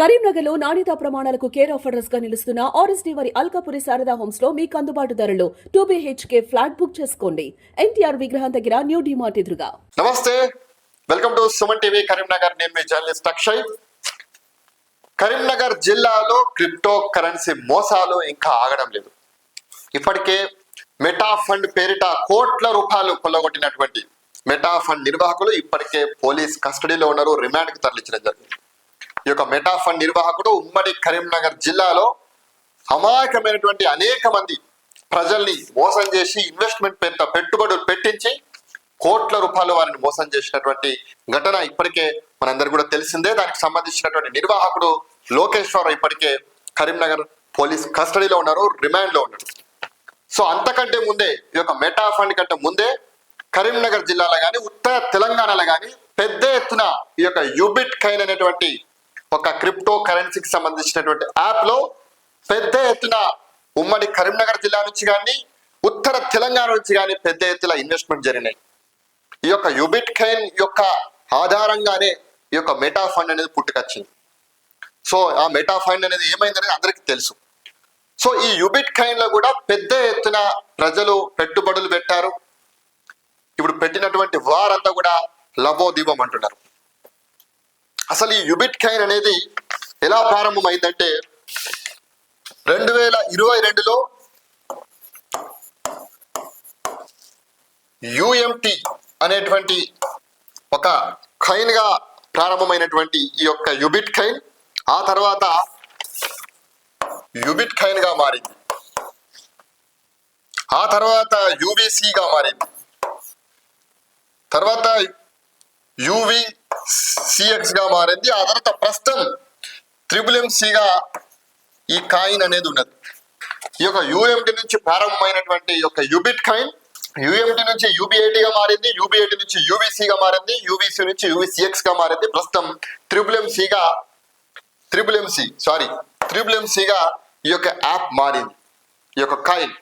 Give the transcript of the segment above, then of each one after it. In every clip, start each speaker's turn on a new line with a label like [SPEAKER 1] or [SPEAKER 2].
[SPEAKER 1] కరీంనగర్లో నాణ్యతా ప్రమాణాలకు కేర్ ఆఫర్స్గా నిలుస్తున్న ఆర్ఎస్డీ వారి అల్కాపురి శారదా హోమ్స్లో మీకు అందుబాటు ధరలో టూ బిహెచ్కే ఫ్లాట్ బుక్ చేసుకోండి. ఎన్టీఆర్ విగ్రహం దగ్గర న్యూ డిమార్ట్ ఎదురుగా.
[SPEAKER 2] నమస్తే. Welcome to Suman TV Karimnagar. నేను మీ జర్నలిస్ట్ అక్షయ్. కరీంనగర్ జిల్లాలో క్రిప్టో కరెన్సీ మోసాలు ఇంకా ఆగడం లేదు. ఇప్పటికే మెటా ఫండ్ పేరిట కోట్ల రూపాయలు కొల్లగొట్టినటువంటి మెటా ఫండ్ నిర్వాహకులు ఇప్పటికే పోలీస్ కస్టడీలో ఉన్నారు రిమాండ్కి తరలించడం జరిగింది. ఈ యొక్క మెటా ఫండ్ నిర్వాహకుడు ఉమ్మడి కరీంనగర్ జిల్లాలో అమాయకమైనటువంటి అనేక మంది ప్రజల్ని మోసం చేసి ఇన్వెస్ట్మెంట్ పెద్ద పెట్టుబడులు పెట్టించి కోట్ల రూపాయలు వారిని మోసం చేసినటువంటి ఘటన ఇప్పటికే మనందరూ కూడా తెలిసిందే. దానికి సంబంధించినటువంటి నిర్వాహకుడు లోకేశ్వరరావు ఇప్పటికే కరీంనగర్ పోలీస్ కస్టడీలో ఉన్నారు రిమాండ్లో ఉన్నారు సో అంతకంటే ముందే ఈ యొక్క మెటా ఫండ్ కంటే ముందే కరీంనగర్ జిల్లాలో కానీ ఉత్తర తెలంగాణలో కానీ పెద్ద ఎత్తున ఈ యొక్క యూబిట్ కైన్ అనేటువంటి ఒక క్రిప్టో కరెన్సీకి సంబంధించినటువంటి యాప్లో పెద్ద ఎత్తున ఉమ్మడి కరీంనగర్ జిల్లా నుంచి కానీ ఉత్తర తెలంగాణ నుంచి కానీ పెద్ద ఎత్తున ఇన్వెస్ట్మెంట్ జరిగినాయి. ఈ యొక్క యుబిట్ కైన్ యొక్క ఆధారంగానే ఈ యొక్క మెటా ఫండ్ అనేది పుట్టుకొచ్చింది. సో ఆ మెటా ఫండ్ అనేది ఏమైందనేది అందరికీ తెలుసు. సో ఈ యుబిట్ కైన్లో కూడా పెద్ద ఎత్తున ప్రజలు పెట్టుబడులు పెట్టారు. ఇప్పుడు పెట్టినటువంటి వారంతా కూడా లబోదీపం అంటున్నారు. అసలు ఈ యుబిట్ కైన్ అనేది ఎలా ప్రారంభమైందంటే రెండు వేల ఇరవై రెండులో యుఎంటి అనేటువంటి ఒక ఖైన్గా ప్రారంభమైనటువంటి ఈ యొక్క యుబిట్ ఖైన్ ఆ తర్వాత యుబిట్ ఖైన్గా మారింది. ఆ తర్వాత UVC గా మారింది. తర్వాత యువి సిఎక్స్గా మారింది. ఆ తర్వాత ప్రస్తుతం త్రిబుల్గా ఈ కాయిన్ అనేది ఉన్నది. ఈ యొక్క యుఎంటి నుంచి ప్రారంభమైనటువంటి ఈ యొక్క యుబిట్ కాయిన్ యుఎంటి నుంచి యూబిఐటిగా మారింది యూబిఐటి నుంచి యూవిసి గా మారింది యూవిసి నుంచి యూవిసిఎక్స్గా మారింది. ప్రస్తుతం త్రిబుల్ ఎంసీగా త్రిబుల్ ఎంసీ సారీ త్రిబుల్ ఎంసీగా ఈ యొక్క యాప్ మారింది. ఈ యొక్క కాయిన్.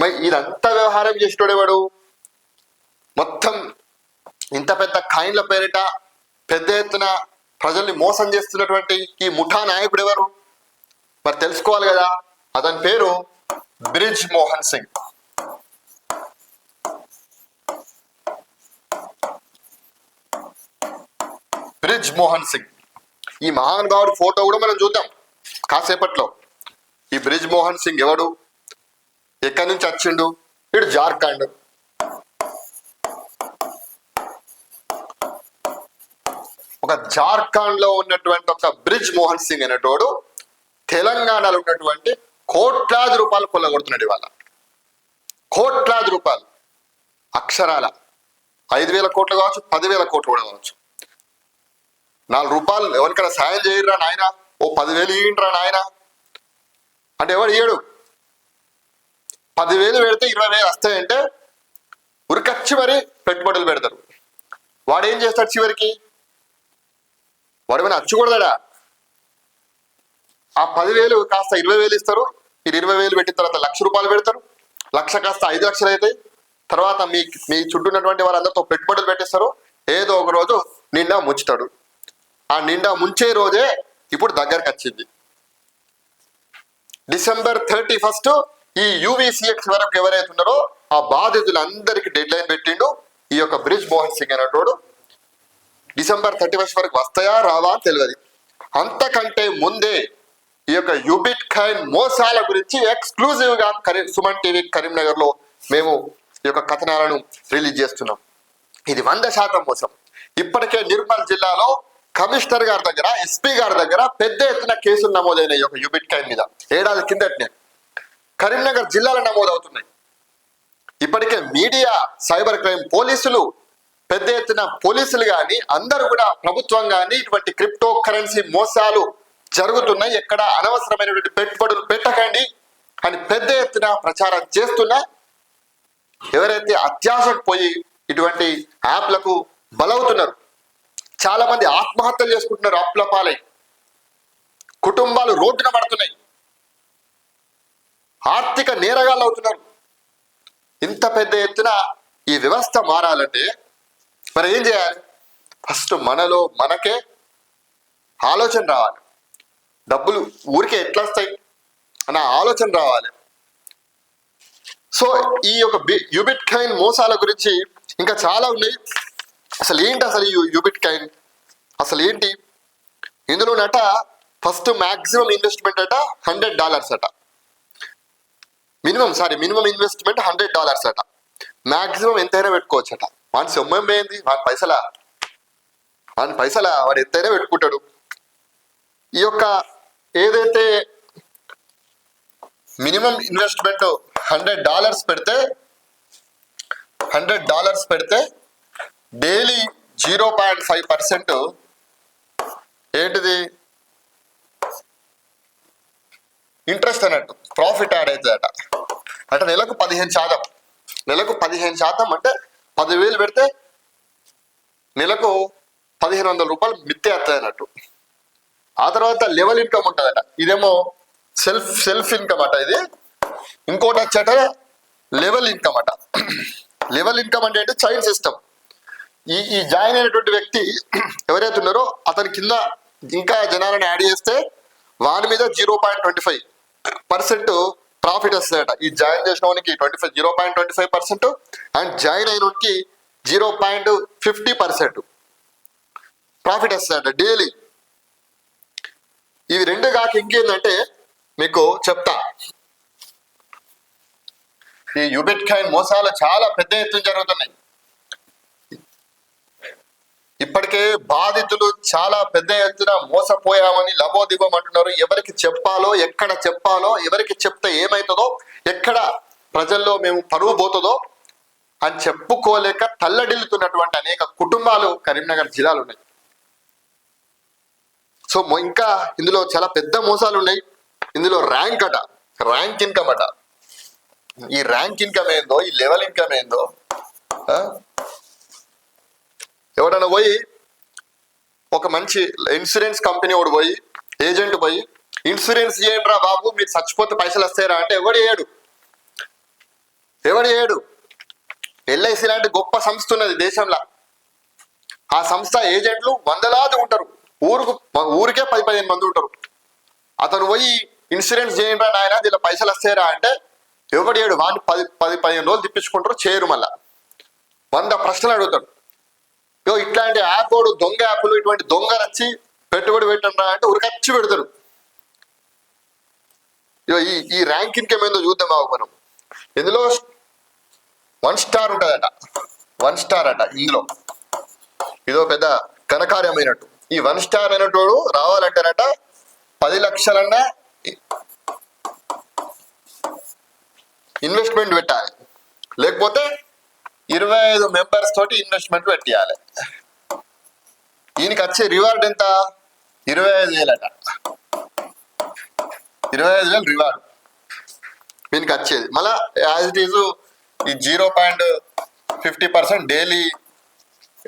[SPEAKER 2] మరి ఇదంతా వ్యవహారం చేసేటోడేవాడు మొత్తం ఇంత పెద్ద కాయిన్ల పేరిట పెద్ద ఎత్తున ప్రజల్ని మోసం చేస్తున్నటువంటి ఈ ముఠా నాయకుడు ఎవరు? మరి తెలుసుకోవాలి కదా అతని పేరు బ్రిజ్ మోహన్ సింగ్. బ్రిజ్ మోహన్ సింగ్. ఈ మహానుభావుడి ఫోటో కూడా మనం చూద్దాం కాసేపట్లో. ఈ బ్రిజ్ మోహన్ సింగ్ ఎవడు? ఎక్కడి నుంచి వచ్చిండు? ఇడు జార్ఖండ్. ఒక జార్ఖండ్లో ఉన్నటువంటి ఒక బ్రిజ్ మోహన్ సింగ్ అనేటోడు తెలంగాణలో ఉన్నటువంటి కోట్లాది రూపాయలు కొల్లగొడుతున్నాడు ఇవాళ. కోట్లాది రూపాయలు. అక్షరాల. ఐదు వేల కోట్లు కావచ్చు పదివేల కోట్లు కూడా కావచ్చు. నాలుగు రూపాయలు ఎవరికైనా సాయం చేయరా నాయన? ఓ పదివేలు ఇయ్యండిరా నాయన? అంటే ఎవడు ఇయ్యడు? పదివేలు పెడితే ఇరవై వేలు వస్తాయంటే ఉరికచ్చి మరి పెట్టుబడులు పెడతారు. వాడు ఏం చేస్తాడు చివరికి? వాడు ఏమైనా అచ్చుకూడదా ఆ పదివేలు కాస్త ఇరవై వేలు ఇస్తారు. మీరు ఇరవై వేలు పెట్టిన తర్వాత లక్ష రూపాయలు పెడతారు. లక్ష కాస్త ఐదు లక్షలు అవుతాయి. తర్వాత మీ మీ చుట్టూ ఉన్నటువంటి వాళ్ళందరితో పెట్టుబడులు పెట్టేస్తారు. ఏదో ఒక రోజు నిండా ముంచుతాడు. ఆ నిండా ముంచే రోజే ఇప్పుడు దగ్గరకు వచ్చింది. డిసెంబర్ థర్టీ ఫస్ట్ ఈ యూవీసీఎక్స్ వరకు ఎవరైతే ఉన్నారో ఆ బాధితులందరికీ డెడ్ లైన్ పెట్టిండు. ఈ యొక్క బ్రిజ్ మోహన్ సింగ్ అనేటోడు. డిసెంబర్ థర్టీ ఫస్ట్ వరకు వస్తాయా రావా అని తెలియదు. అంతకంటే ముందే ఈ యొక్క యుబిట్ ఖైన్ మోసాల గురించి ఎక్స్క్లూజివ్గా కరీ- సుమన్ టీవీ కరీంనగర్లో మేము ఈ యొక్క కథనాలను రిలీజ్ చేస్తున్నాం. ఇది వంద శాతం మోసం. ఇప్పటికే నిర్మల్ జిల్లాలో కమిషనర్ గారి దగ్గర ఎస్పీ గారి దగ్గర పెద్ద ఎత్తున కేసులు నమోదైన ఈ యొక్క యుబిట్ ఖైన్ మీద. ఏడాది కిందటనే. కరీంనగర్ జిల్లాలో నమోదవుతున్నాయి. ఇప్పటికే మీడియా సైబర్ క్రైమ్ పోలీసులు పెద్ద ఎత్తున పోలీసులు కానీ అందరూ కూడా ప్రభుత్వం కానీ ఇటువంటి క్రిప్టో కరెన్సీ మోసాలు జరుగుతున్నాయి. ఎక్కడ అనవసరమైనటువంటి పెట్టుబడులు పెట్టకండి అని పెద్ద ఎత్తున ప్రచారం చేస్తున్నా ఎవరైతే అత్యాశకు పోయి ఇటువంటి యాప్లకు బలవుతున్నారు చాలా మంది ఆత్మహత్యలు చేసుకుంటున్నారు అప్పుల పాలై. కుటుంబాలు రోడ్డున పడుతున్నాయి. ఆర్థిక నేరగాళ్ళు అవుతున్నారు. ఇంత పెద్ద ఎత్తున ఈ వ్యవస్థ మారాలంటే మరి ఏం చేయాలి? ఫస్ట్ మనలో మనకే ఆలోచన రావాలి. డబ్బులు ఊరికే ఎట్లా వస్తాయి? అన్న ఆలోచన రావాలి. సో ఈ యొక్క యూబిట్ కైన్ మోసాల గురించి ఇంకా చాలా ఉన్నాయి. అసలు ఏంటి అసలు యూబిట్ కైన్ అసలు ఏంటి? ఇందులో నట ఫస్ట్ మ్యాక్సిమం ఇన్వెస్ట్మెంట్ అట హండ్రెడ్ డాలర్స్ అట. Minimum sorry minimum investment hundred dollars అట. మ్యాక్సిమం ఎంతైనా పెట్టుకోవచ్చు అట వాని సొమ్మం ఏంది వాని పైసలా? వాని పైసలా? వాడు ఎంతైనా పెట్టుకుంటాడు. ఈ యొక్క ఏదైతే మినిమం ఇన్వెస్ట్మెంట్ హండ్రెడ్ డాలర్స్ పెడితే హండ్రెడ్ డాలర్స్ పెడితే daily zero point five percent ఏంటిది? ఇంట్రెస్ట్ అన్నట్టు ప్రాఫిట్ యాడ్ అవుతుందట. అంటే నెలకు పదిహేను శాతం. నెలకు పదిహేను శాతం అంటే పదివేలు పెడితే నెలకు పదిహేను వందల రూపాయలు మిత్తే వస్తాయి అన్నట్టు. ఆ తర్వాత లెవెల్ ఇన్కమ్ ఉంటుందట. ఇదేమో సెల్ఫ్ సెల్ఫ్ ఇన్కమ్ అట ఇది. ఇంకోటి వచ్చేట లెవెల్ ఇన్కమ్ అట. లెవెల్ ఇన్కమ్ అంటే ఏంటి? చైల్డ్ సిస్టమ్ ఈ ఈ జాయిన్ అయినటువంటి వ్యక్తి ఎవరైతే ఉన్నారో అతని కింద ఇంకా జనాలను యాడ్ చేస్తే వాని మీద zero point twenty five percent profit వస్తుందట. ఈ జాయిన్ చేసిన వానికి twenty five zero point twenty five percent and join అయిన వానికి zero point fifty percent profit వస్తుందట డైలీ. ఇవి రెండు కాక ఇంకేందంటే మీకు చెప్తా. ఈ యుబెట్ కాయిన్ మోసాలు చాలా పెద్ద ఎత్తున జరుగుతున్నాయి. ఇప్పటికే బాధితులు చాలా పెద్ద ఎత్తున మోసపోయామని లబోదిబం అంటున్నారు. ఎవరికి చెప్పాలో ఎక్కడ చెప్పాలో ఎవరికి చెప్తే ఏమవుతుందో ఎక్కడ ప్రజల్లో మేము పరువు పోతుందో అని చెప్పుకోలేక తల్లడిల్లుతున్నటువంటి అనేక కుటుంబాలు కరీంనగర్ జిల్లాలో ఉన్నాయి. సో ఇంకా ఇందులో చాలా పెద్ద మోసాలు ఉన్నాయి. ఇందులో ర్యాంక్ అట ర్యాంక్ ఇన్కమ్ అట. ఈ ర్యాంక్ ఇన్కమ్ ఏందో ఈ లెవెల్ ఇన్కమ్ ఏందో పోయి ఒక మంచి ఇన్సూరెన్స్ కంపెనీ వాడు పోయి ఏజెంట్ పోయి ఇన్సూరెన్స్ చేయండి రా బాబు మీరు చచ్చిపోతే పైసలు వస్తాయరా అంటే ఎవడు చేయడు ఎవడు చేయడు ఎల్ఐసి లాంటి గొప్ప సంస్థ ఉన్నది దేశంలో. ఆ సంస్థ ఏజెంట్లు వందలాది ఉంటారు. ఊరుకు ఊరికే పది పదిహేను మంది ఉంటారు. అతను పోయి ఇన్సూరెన్స్ చేయండి రా నాయన దీనిలో పైసలు వస్తాయరా అంటే ఎవడు ఏడు వాడిని పది పది పదిహేను రోజులు తిప్పించుకుంటారు చేయరు మళ్ళా. వంద ప్రశ్నలు అడుగుతాడు. ఇట్లాంటి యాప్ వాడు దొంగ యాప్లు ఇటువంటి దొంగ రచ్చి పెట్టుబడి పెట్టండి అంటే ఉరికచ్చి పెడతారు. ఈ ఈ ర్యాంకింగ్ ఇన్కమ్ చూద్దాం బాబు మనం. ఇందులో వన్ స్టార్ ఉంటుందట. వన్ స్టార్ అట ఇందులో. ఇదో పెద్ద ఘనకార్యమైనట్టు. ఈ వన్ స్టార్ అయినటోడు రావాలంటేనట పది లక్షలన్నా ఇన్వెస్ట్మెంట్ పెట్టాలి. లేకపోతే ఇరవై ఐదు మెంబర్స్ తోటి ఇన్వెస్ట్మెంట్ పెట్టాలి ఈయనకి వచ్చే రివార్డ్ ఎంత? ఇరవై ఐదు వేలట. ఇరవై ఐదు వేలు రివార్డ్ దీనికి వచ్చేది. మళ్ళా యాజ్ ఇట్ ఈజ్ ఈ zero point fifty percent daily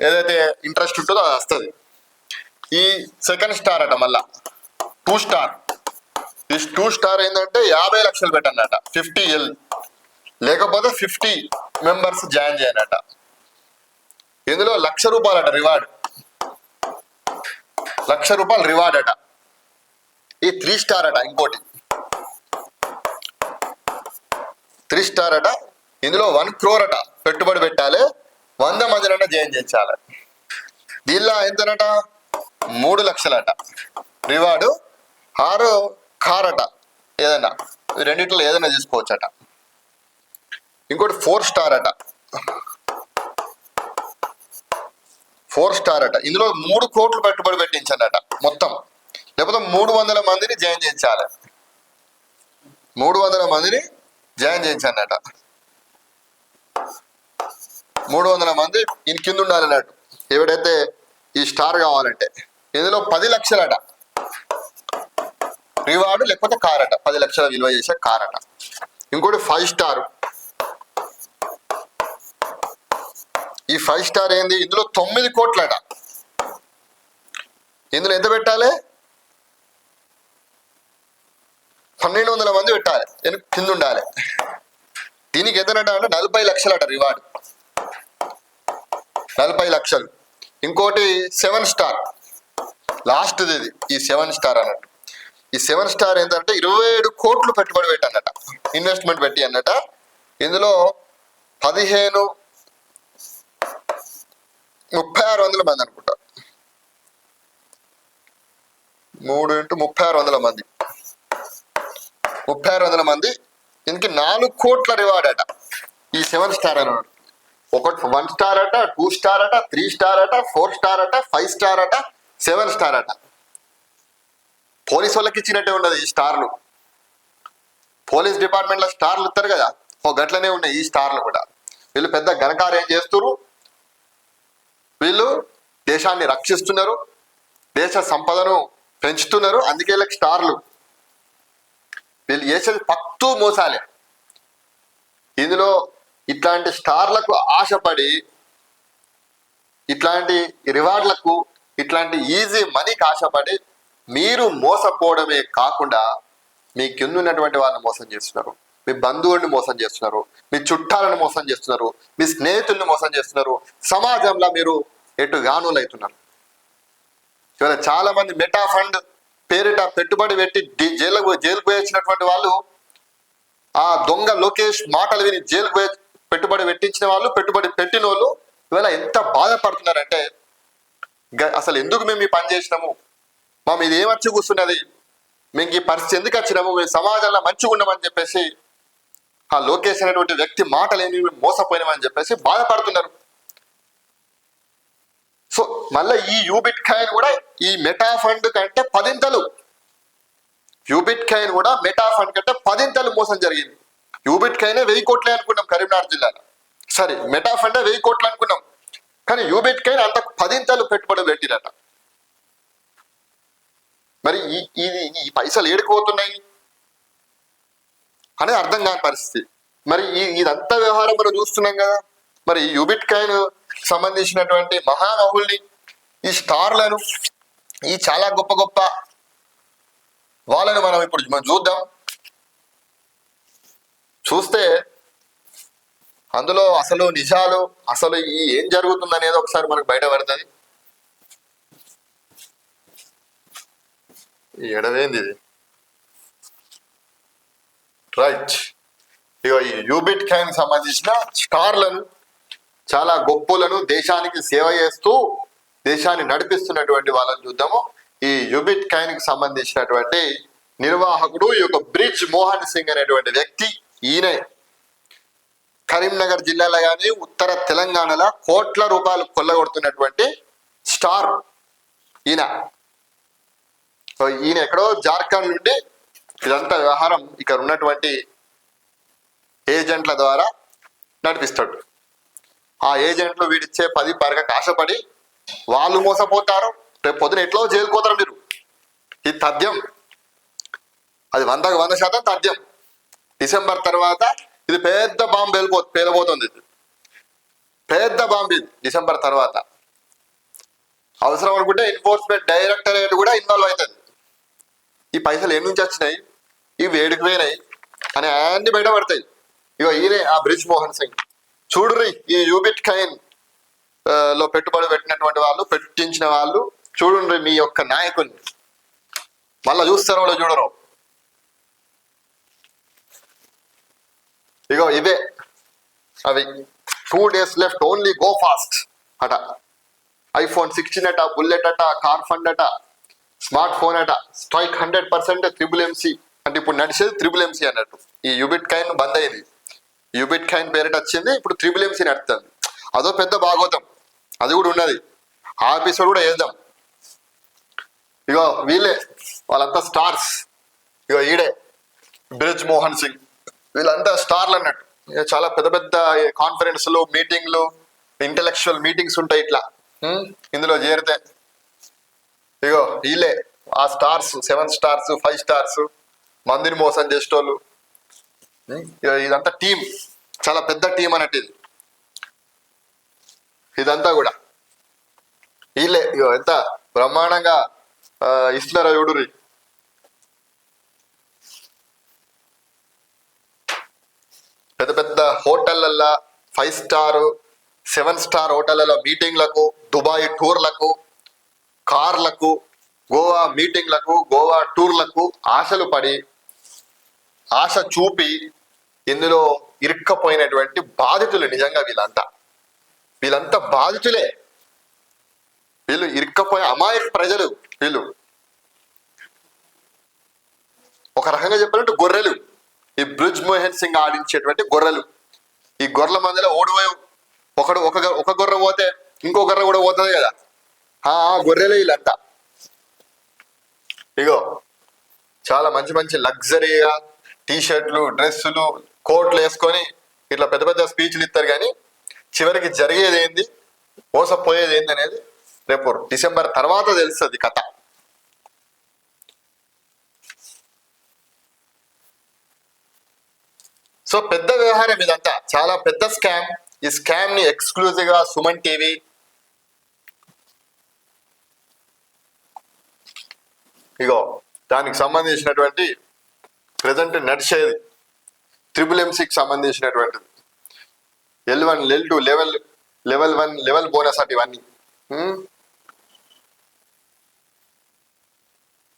[SPEAKER 2] ఏదైతే ఇంట్రెస్ట్ ఉంటుందో అది వస్తుంది. ఈ సెకండ్ స్టార్ అట మళ్ళా. టూ స్టార్ ఈ టూ స్టార్ ఏంటంటే యాభై లక్షలు పెట్టన్నట ఫిఫ్టీ ఎల్ లేకపోతే ఫిఫ్టీ మెంబర్స్ జాయిన్ చేయనట. ఇందులో లక్ష రూపాయలట రివార్డ్. లక్ష రూపాయలు రివార్డ్ అట ఈ త్రీ స్టార్ అట ఇంకోటి. త్రీ స్టార్ అట ఇందులో వన్ క్రోర్ అట పెట్టుబడి పెట్టాలి వంద మందినట జాయిన్ చేయించాలి. దీనిలో ఎంతనట? మూడు లక్షలట. రివార్డు ఆరు కార్ అట ఏదైనా రెండిట్లో ఏదైనా తీసుకోవచ్చట. ఇంకోటి ఫోర్ స్టార్ అట. ఫోర్ స్టార్ అట. ఇందులో మూడు కోట్లు పెట్టుబడి పెట్టించాడట మొత్తం. లేకపోతే మూడు వందల మందిని జాయిన్ చేయించాలి. మూడు వందల మందిని జాయిన్ చేయించాడట మూడు వందల మంది ఈయన కింద ఉండాలి అన్నట్టు. ఎవడైతే ఈ స్టార్ కావాలంటే. ఇందులో పది లక్షలట. రివార్డు లేకపోతే కార్ అట పది లక్షల విలువ చేసే కార్ అట ఇంకోటి ఫైవ్ స్టార్. ఈ ఫైవ్ స్టార్ ఏంది? ఇందులో తొమ్మిది కోట్లట. ఇందులో ఎంత పెట్టాలి? పన్నెండు వందల మంది పెట్టాలి. కింద ఉండాలి. దీనికి ఎంతనట అంటే నలభై లక్షలట రివార్డు నలభై లక్షలు. ఇంకోటి సెవెన్ స్టార్ లాస్ట్ ఇది. ఈ సెవెన్ స్టార్ అన్నట్టు. ఈ సెవెన్ స్టార్ ఏంటంటే ఇరవై ఏడు కోట్లు పెట్టుబడి పెట్టి అన్నట ఇన్వెస్ట్మెంట్ పెట్టి అన్నట. ఇందులో పదిహేను ముప్పై ఆరు వందల మంది అనుకుంటా. మూడు ఇంటూ ముప్పై ఆరు వందల మంది. ముప్పై ఆరు వందల మంది దీనికి నాలుగు కోట్ల రివార్డ్ అట. ఈ సెవెన్ స్టార్ అని ఒకటి వన్ స్టార్ అట టూ స్టార్ అట త్రీ స్టార్ అట ఫోర్ స్టార్ అట ఫైవ్ స్టార్ అట సెవెన్ స్టార్ అట. పోలీస్ వాళ్ళకి ఇచ్చినట్టే ఉన్నది ఈ స్టార్లు. పోలీస్ డిపార్ట్మెంట్లో స్టార్లు ఇస్తారు కదా. ఓ గట్లనే ఉన్నాయి ఈ స్టార్లు కూడా. వీళ్ళు పెద్ద ఘనకార్యం చేస్తున్నారు వీళ్ళు దేశాన్ని రక్షిస్తున్నారు. దేశ సంపదను పెంచుతున్నారు. అందుకే వీళ్ళకి స్టార్లు. వీళ్ళు చేసేది పక్తూ మోసాలే. ఇందులో ఇట్లాంటి స్టార్లకు ఆశపడి ఇట్లాంటి రివార్డులకు ఇట్లాంటి ఈజీ మనీకి ఆశపడి మీరు మోసపోవడమే కాకుండా మీ కింద ఉన్నటువంటి వాళ్ళని మోసం చేస్తున్నారు. మీ బంధువుల్ని మోసం చేస్తున్నారు మీ చుట్టాలను మోసం చేస్తున్నారు మీ స్నేహితుల్ని మోసం చేస్తున్నారు సమాజంలో మీరు ఎటు గానులు అవుతున్నారు ఇవాళ చాలా మంది మెటా ఫండ్ పేరిట పెట్టుబడి పెట్టి జైలు జైలుకు పోయించినటువంటి వాళ్ళు ఆ దొంగ లోకేష్ మాటలు విని జైలుకు పోయి పెట్టుబడి పెట్టించిన వాళ్ళు పెట్టుబడి పెట్టిన వాళ్ళు ఇవాళ ఎంత బాధపడుతున్నారంటే అసలు ఎందుకు మేము ఈ పని చేసినాము? మా మీద ఏమచ్చి కూర్చున్నది? మేము ఈ పరిస్థితి ఎందుకు వచ్చినాము? మేము సమాజంలో మంచిగా ఉన్నామని చెప్పేసి ఆ లోకేష్ అనేటువంటి వ్యక్తి మాటలేని మేము మోసపోయినామని చెప్పేసి బాధపడుతున్నారు. సో మళ్ళీ ఈ యూబిట్ కాయిన్ కూడా ఈ మెటా ఫండ్ కంటే పదింతలు. యూబిట్ కాయిన్ కూడా మెటా ఫండ్ కంటే పదింతలు మోసం జరిగింది. యూబిట్ కాయినే వెయ్యి కోట్లే అనుకున్నాం కరీంనగర్ జిల్లాలో. సరే మెటా ఫండ్ వెయ్యి కోట్లు అనుకున్నాం. కానీ యూబిట్ కాయిన్ అంత పదింతలు పెట్టుబడి పెట్టిరట. మరి ఈ ఇది ఈ పైసలు ఏడుకుపోతున్నాయి అనేది అర్థం కాని పరిస్థితి. మరి ఈ ఇదంతా వ్యవహారం మనం చూస్తున్నాం కదా. మరి యూబిట్ కాయిన్ సంబంధించినటువంటి మహామహుల్ని ఈ స్టార్లను ఈ చాలా గొప్ప గొప్ప వాళ్ళని మనం ఇప్పుడు మనం చూద్దాం. చూస్తే అందులో అసలు నిజాలు అసలు ఈ ఏం జరుగుతుంది అనేది ఒకసారి మనకు బయటపడుతుంది ఈ ఎడవేంది ఇది? రైట్ ఇక ఈ యూబిట్ కాయిన్ సంబంధించిన స్టార్లను చాలా గొప్పలను దేశానికి సేవ చేస్తూ దేశాన్ని నడిపిస్తున్నటువంటి వాళ్ళని చూద్దాము. ఈ యూబిట్ కాయిన్కి సంబంధించినటువంటి నిర్వాహకుడు ఈ యొక్క బ్రిడ్జ్ మోహన్ సింగ్ అనేటువంటి వ్యక్తి ఈయనే. కరీంనగర్ జిల్లాలో కానీ ఉత్తర తెలంగాణలో కోట్ల రూపాయలు కొల్లగొడుతున్నటువంటి స్టార్ ఈయన. ఈయన ఎక్కడో జార్ఖండ్ నుండి ఇదంతా వ్యవహారం ఇక్కడ ఉన్నటువంటి ఏజెంట్ల ద్వారా నడిపిస్తాడు. ఆ ఏజెంట్లు వీడిచ్చే పది పరగకు ఆశపడి వాళ్ళు మోసపోతారు రేపు పొద్దున ఎట్లో జైలుకోతారు మీరు? ఇది తథ్యం. అది వందకు వంద శాతం తథ్యం. డిసెంబర్ తర్వాత ఇది పెద్ద బాంబు పేలిపో పేలబోతుంది ఇది. పెద్ద బాంబు ఇది డిసెంబర్ తర్వాత. అవసరం అనుకుంటే ఎన్ఫోర్స్మెంట్ డైరెక్టరేట్ కూడా ఇన్వాల్వ్ అవుతుంది. ఈ పైసలు ఎన్ని నుంచి వచ్చినాయి? ఇవి వేడికి పోయినాయి అని అన్ని బయట పడతాయి. ఇగో ఈయనే ఆ బ్రిడ్జ్ మోహన్ సింగ్. చూడ్రి ఈ యూబిట్ కైన్లో పెట్టుబడి పెట్టినటువంటి వాళ్ళు పెట్టించిన వాళ్ళు చూడండి మీ యొక్క నాయకుల్ని. మళ్ళా చూస్తారో వాళ్ళు చూడరు. ఇగో ఇవే. అవి two days left only go fast అట. ఐఫోన్ సిక్స్టీన్ అట బుల్లెట్ అట కార్ ఫండ్ అట స్మార్ట్ ఫోన్ అట strike hundred percent triple MC అంటే ఇప్పుడు నడిచేది త్రిబుల్ ఎంసీ అన్నట్టు. ఈ యూబిట్ కైన్ బంద్ అయింది. యూబిట్ కైన్ పేరిట వచ్చింది ఇప్పుడు త్రిబుల్ ఎంసీ నడుతుంది అదో పెద్ద భాగవతం అది కూడా ఉన్నది. ఆ ఎపిసోడ్ కూడా వేద్దాం ఇగో వీళ్ళే వాళ్ళంతా స్టార్స్ ఇగో ఈడే బ్రిజ్ మోహన్ సింగ్. వీళ్ళంతా స్టార్లు అన్నట్టు. చాలా పెద్ద పెద్ద కాన్ఫరెన్స్లు మీటింగ్లు ఇంటలెక్చువల్ మీటింగ్స్ ఉంటాయి ఇట్లా. ఇందులో చేరితే. ఇగో వీళ్ళే ఆ stars seven stars five stars మందిని మోసం చేసేటోళ్ళు. ఇదంతా టీం చాలా పెద్ద టీం అన్నట్టు ఇది ఇదంతా కూడా. వీళ్ళే ఇగో ఎంత బ్రహ్మాండంగా ఇస్తున్నారో చూడుర్రి. పెద్ద పెద్ద హోటళ్ళల్లో ఫైవ్ స్టార్ సెవెన్ స్టార్ హోటళ్ళలో మీటింగ్లకు దుబాయ్ టూర్లకు కార్లకు గోవా మీటింగ్లకు గోవా టూర్లకు ఆశలు పడి ఆశ చూపి ఇందులో ఇరుక్కపోయినటువంటి బాధితులు నిజంగా వీళ్ళంతా. వీళ్ళంతా బాధితులే. వీళ్ళు ఇరుక్కపోయి అమాయక ప్రజలు వీళ్ళు. ఒక రకంగా చెప్పాలంటే గొర్రెలు. ఈ బ్రిజ్ మోహన్ సింగ్ ఆడించేటువంటి గొర్రెలు. ఈ గొర్రెల మందిలో ఓడిపోయి. ఒకడు ఒక గొ- ఒక గొర్రె పోతే ఇంకో గొర్రె కూడా పోతుంది కదా. ఆ ఆ గొర్రెలే వీళ్ళంతా ఇగో చాలా మంచి మంచి లగ్జరీగా టీ షర్ట్లు డ్రెస్సులు కోట్లు వేసుకొని ఇట్లా పెద్ద పెద్ద స్పీచ్లు ఇస్తారు కానీ చివరికి జరిగేది ఏంది? మోసపోయేది ఏంది అనేది రేపు డిసెంబర్ తర్వాత తెలుస్తుంది కథ. సో పెద్ద వ్యవహారం ఇదంతా. చాలా పెద్ద స్కామ్. ఈ స్కామ్ని ఎక్స్క్లూజివ్గా సుమన్ టీవీ ఇగో దానికి సంబంధించినటువంటి ప్రజెంట్ నడిచేది. త్రిబుల్ ఎంసీకి సంబంధించినటువంటిది. L one L two level level one level bonus అటు ఇవన్నీ.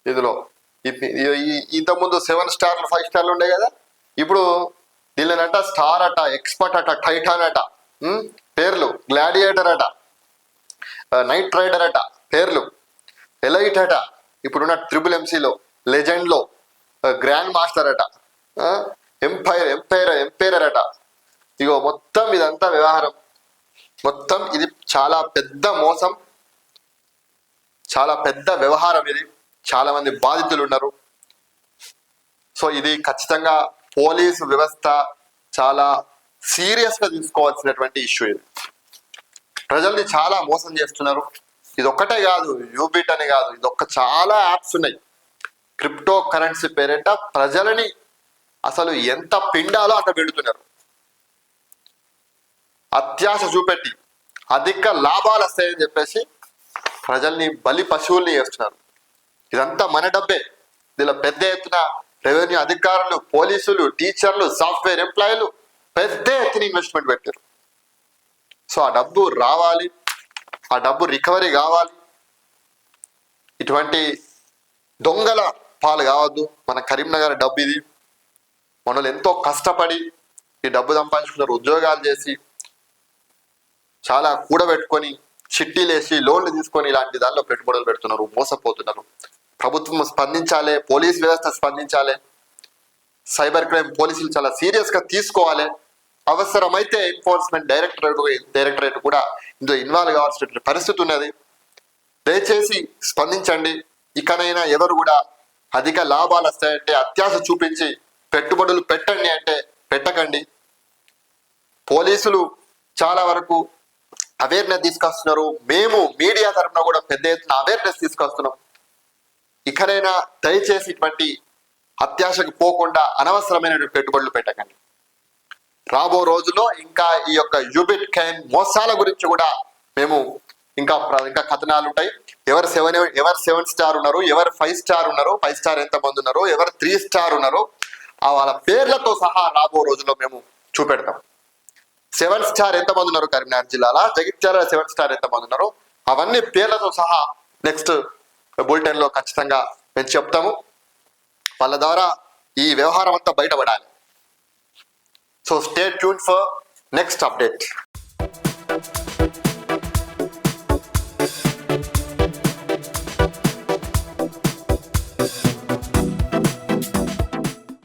[SPEAKER 2] ఇందులో. ఇంతకుముందు సెవెన్ స్టార్లు ఫైవ్ స్టార్లు ఉండే కదా? ఇప్పుడు దీనిలోనట స్టార్ అట ఎక్స్పర్ట్ అట టైటాన్ అట. పేర్లు. గ్లాడియేటర్ అట. నైట్ రైడర్ అట. పేర్లు. ఎలైట్ అట. ఇప్పుడున్న ట్రిపుల్ ఎంసీలో లెజెండ్లో గ్రాండ్ మాస్టర్ అట. ఎంపైర్ ఎంపైర్ ఎంపైరర్ అట. ఇగో మొత్తం ఇదంతా వ్యవహారం. మొత్తం ఇది చాలా పెద్ద మోసం. చాలా పెద్ద వ్యవహారం ఇది. చాలా మంది బాధితులు ఉన్నారు. సో ఇది ఖచ్చితంగా పోలీసు వ్యవస్థ చాలా సీరియస్గా తీసుకోవాల్సినటువంటి ఇష్యూ ఇది. ప్రజల్ని చాలా మోసం చేస్తున్నారు. ఇది ఒక్కటే కాదు యూబిట్ అని కాదు ఇది ఒక్క చాలా యాప్స్ ఉన్నాయి. క్రిప్టో కరెన్సీ పేరిట ప్రజలని అసలు ఎంత పిండాలో అంత పెడుతున్నారు. అత్యాశ చూపెట్టి అధిక లాభాలు వస్తాయని చెప్పేసి ప్రజల్ని బలి పశువుల్ని చేస్తున్నారు. ఇదంతా మన డబ్బే. దీనిలో పెద్ద ఎత్తున రెవెన్యూ అధికారులు పోలీసులు టీచర్లు సాఫ్ట్వేర్ ఎంప్లాయీలు పెద్ద ఎత్తున ఇన్వెస్ట్మెంట్ పెట్టారు. సో ఆ డబ్బు రావాలి. ఆ డబ్బు రికవరీ కావాలి. ఇటువంటి దొంగల పాలు కావద్దు. మన కరీంనగర్ డబ్బు ఇది. మనల్ని ఎంతో కష్టపడి ఈ డబ్బు సంపాదించుకున్నారు ఉద్యోగాలు చేసి చాలా కూడబెట్టుకొని చిట్టీలేసి లోన్లు తీసుకొని ఇలాంటి దానిలో పెట్టుబడులు పెడుతున్నారు మోసపోతున్నారు. ప్రభుత్వం స్పందించాలి పోలీస్ వ్యవస్థ స్పందించాలి. సైబర్ క్రైమ్ పోలీసులు చాలా సీరియస్గా తీసుకోవాలి. అవసరమైతే ఎన్ఫోర్స్మెంట్ డైరెక్టరేట్ డైరెక్టరేట్ కూడా ఇందులో ఇన్వాల్వ్ కావాల్సిన పరిస్థితి ఉన్నది. దయచేసి స్పందించండి. ఇకనైనా ఎవరు కూడా అధిక లాభాలు వస్తాయంటే అత్యాశ చూపించి పెట్టుబడులు పెట్టండి అంటే పెట్టకండి. పోలీసులు చాలా వరకు అవేర్నెస్ తీసుకొస్తున్నారు. మేము మీడియా తరఫున కూడా పెద్ద ఎత్తున అవేర్నెస్ తీసుకొస్తున్నాం. ఇకనైనా దయచేసి ఇటువంటి అత్యాశకు పోకుండా అనవసరమైన పెట్టుబడులు పెట్టకండి. రాబో రోజుల్లో ఇంకా ఈ యొక్క యూబిట్ కైన్ మోసాల గురించి కూడా మేము ఇంకా ఇంకా కథనాలు ఉంటాయి. ఎవరు సెవెన్ ఎవరు సెవెన్ స్టార్ ఉన్నారు ఎవరు ఫైవ్ స్టార్ ఉన్నారు ఫైవ్ స్టార్ ఎంత మంది ఉన్నారు ఎవరు త్రీ స్టార్ ఉన్నారు ఆ వాళ్ళ పేర్లతో సహా రాబో రోజుల్లో మేము చూపెడతాం. సెవెన్ స్టార్ ఎంత మంది ఉన్నారు కరీంనగర్ జిల్లాలో? జగిత్యాల సెవెన్ స్టార్ ఎంత మంది ఉన్నారు? అవన్నీ పేర్లతో సహా నెక్స్ట్ బులెటిన్లో ఖచ్చితంగా మేము చెప్తాము. వాళ్ళ ద్వారా ఈ వ్యవహారం అంతా బయటపడాలి. So stay tune for next update